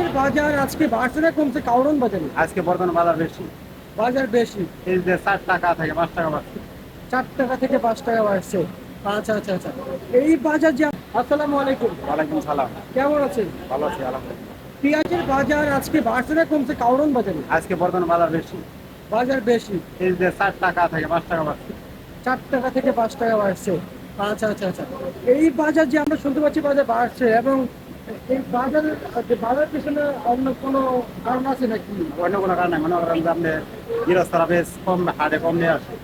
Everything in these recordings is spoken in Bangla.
পেঁয়াজের বাজার আজকে বাড়ছে না কমছে কাউরন বাজারে। আজকে বর্তমান বাজার বেশি। বাজার বেশি। এই যে ষাট টাকা থেকে পাঁচ টাকা বাড়ছে। চার টাকা থেকে পাঁচ টাকা বাড়ছে। আচ্ছা আচ্ছা আচ্ছা। এই বাজার যে আসসালামু আলাইকুম। ওয়ালাইকুম সালাম। কেমন আছেন? ভালো আছি আলহামদুলিল্লাহ। পেঁয়াজের বাজার আজকে বাড়ছে না কমছে কাউরন বাজারে। আজকে বর্তমান বাজার বেশি। বাজার বেশি। এই যে ষাট টাকা থেকে পাঁচ টাকা বাড়ছে। চার টাকা থেকে পাঁচ টাকা বাড়ছে। আচ্ছা আচ্ছা আচ্ছা। এই বাজার যে আমরা শুনতে পাচ্ছি বাজার বাড়ছে এবং এই বাজার যে বাজার পিছনে অন্য কোনো কারণ আছে নাকি? অন্য কোনো কারণে মনে করেন যে আপনি গৃহস্থরা বেশ কম নিয়ে আসে।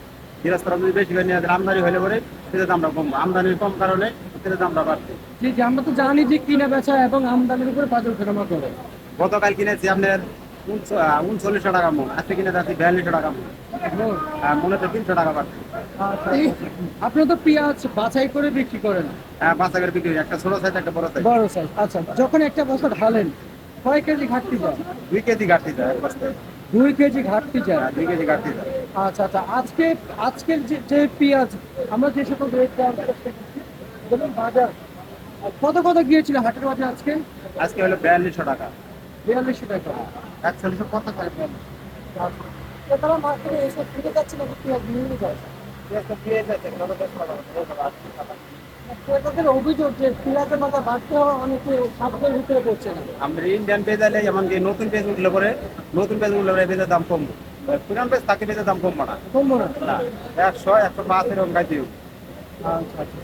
গৃহস্থরা যদি বেশি করে নিয়ে আসে আমদানি হলে পরে সেটার দামটা কম আমদানি কম কারণে দামটা বাড়ছে। আমরা তো জানি যে কিনে বেচা এবং আমদানির উপরে বাজার ফেরামা করে। গতকাল কিনেছি আপনার উনচল্লিশশো টাকা মন। আজকে কিনে যাচ্ছি বিয়াল্লিশশো টাকা মন। মনে তো তিনশো টাকা আচ্ছা, আপনি তো পেঁয়াজ বাছাই করে বিক্রি করেন। হ্যাঁ বাচ্চা করে বিক্রি একটা ছোট সাইজ একটা বড় সাইজ বড় সাইজ আচ্ছা যখন একটা বছর ঢালেন কয় কেজি ঘাটতি যায়? দুই কেজি ঘাটতি যায় এক বস্তায়। দুই কেজি ঘাটতি যায়? হ্যাঁ, দুই কেজি ঘাটতি যায়। আচ্ছা আচ্ছা আজকে আজকের যে যে পেঁয়াজ আমরা যে সকল রেট যেমন বাজার কত কত গিয়েছিল হাটের বাজার আজকে? আজকে হলো বিয়াল্লিশশো টাকা। বিয়াল্লিশশো টাকা। কত টাকা। তারা মার্কেটে এসে ফিরে যাচ্ছে না পেঁয়াজ নিয়ে যায় ক্রেতাদের অভিযোগ যে পেঁয়াজের মাথা বাড়তে হওয়া অনেকে সাধ্যের ভিতরে পড়ছে না। আমরা ইন্ডিয়ান আলে যেমন নতুন পেজ উঠলে পরে নতুন উঠলে পরে দাম কম পুরান পেজের দাম কম না। কমবো না? একশো একশো পাঁচ এরকম গাইতে আচ্ছা আচ্ছা।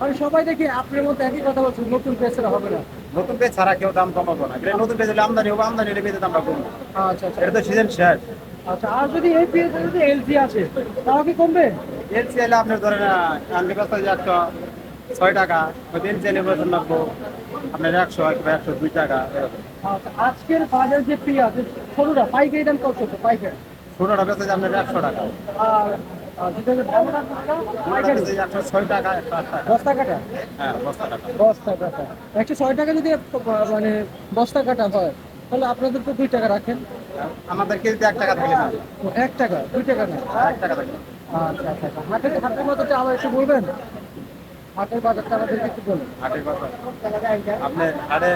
মানে সবাই দেখি আপনার মধ্যে একই কথা বলছেন নতুন পেসের হবে না। নতুন পেজ ছাড়া কেউ দাম কমাবো না। নতুন পেজ হলে আমদানি হবে আমদানি হলে পেজের দামটা কমবে। আচ্ছা আচ্ছা। এটা তো সিজন শেষ। আচ্ছা আর যদি এই যদি এলজি আছে তাও কি কমবে? এলসি এলে আপনার ধরেন আনলি একশো ছয় টাকা ওই এলসি এলে বলছেন লাগবো আপনার একশো কিংবা একশো দুই টাকা আচ্ছা আজকের বাজার যে পেঁয়াজ ছোটটা পাইকারি দাম কত? ছোট পাইকারি ছোটটা বেচে আপনার একশো টাকা। আর একশো একশো বস্তা কাটা হ্যাঁ বস্তা কাটা একশো ছয় টাকা যদি মানে বস্তা কাটা হয় তাহলে আপনাদের তো দুই টাকা রাখেন। আমাদের কেজিতে এক টাকা থাকে না এক টাকা দুই টাকা না? এক টাকা থাকে। আচ্ছা আচ্ছা আচ্ছা। হাটের হাটের আবার একটু বলবেন? হাটের বাজারটা আমাদেরকে একটু বলুন। হাটের কথা আপনি হাটে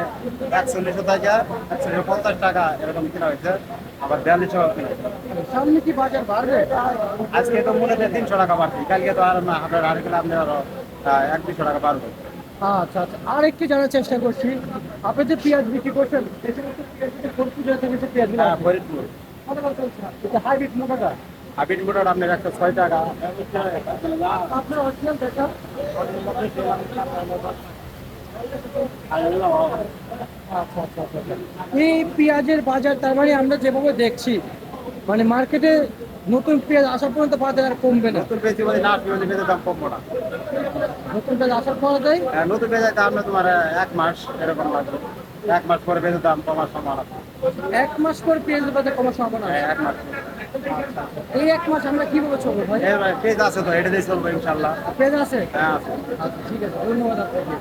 টাকা একচল্লিশশো পঞ্চাশ টাকা এরকম কিনা হয়েছে। আবার বিয়াল্লিশশো কিনা হয়েছে। সামনে কি বাজার বাড়বে? আজকে তো মনে হয় তিনশো টাকা বাড়ছে কালকে তো আর না হাটের হাটে গেলে আপনি আরও এক দুশো টাকা বাড়বে। আচ্ছা আচ্ছা আর একটু জানার চেষ্টা করছি। আপনি যে পেঁয়াজ বিক্রি করছেন ফরিদপুর থেকে যে পেঁয়াজ হ্যাঁ ফরিদপুর। কত করে হাইব্রিড মোটাটা মোটর আপনার একশো ছয় টাকা। আপনার অরিজিনাল দেখা আচ্ছা আচ্ছা আচ্ছা আচ্ছা। এই পেঁয়াজের বাজার তার মানে আমরা যেভাবে দেখছি মানে মার্কেটে নতুন পেঁয়াজ আসা পর্যন্ত বাজার আর কমবে না। নতুন পেয়েছি বলে না পেঁয়াজ পেঁয়াজের দাম কমবো না। নতুন পেঁয়াজ আসার পর হ্যাঁ, নতুন পেঁয়াজ দাম আপনার তোমার এক মাস এরকম লাগবে এক মাস পরে পেঁয়াজের দাম কমার সম্ভাবনা এক মাস পর পেঁয়াজের বাজার কমার সম্ভাবনা। হ্যাঁ, এক মাস। এই এক মাস আমরা কীভাবে চলবো ভাই? পেঁয়াজ আছে তো এটা দিয়ে চলবো ইনশাল্লাহ পেঁয়াজ আছে? হ্যাঁ আচ্ছা ঠিক আছে ধন্যবাদ আপনাকে।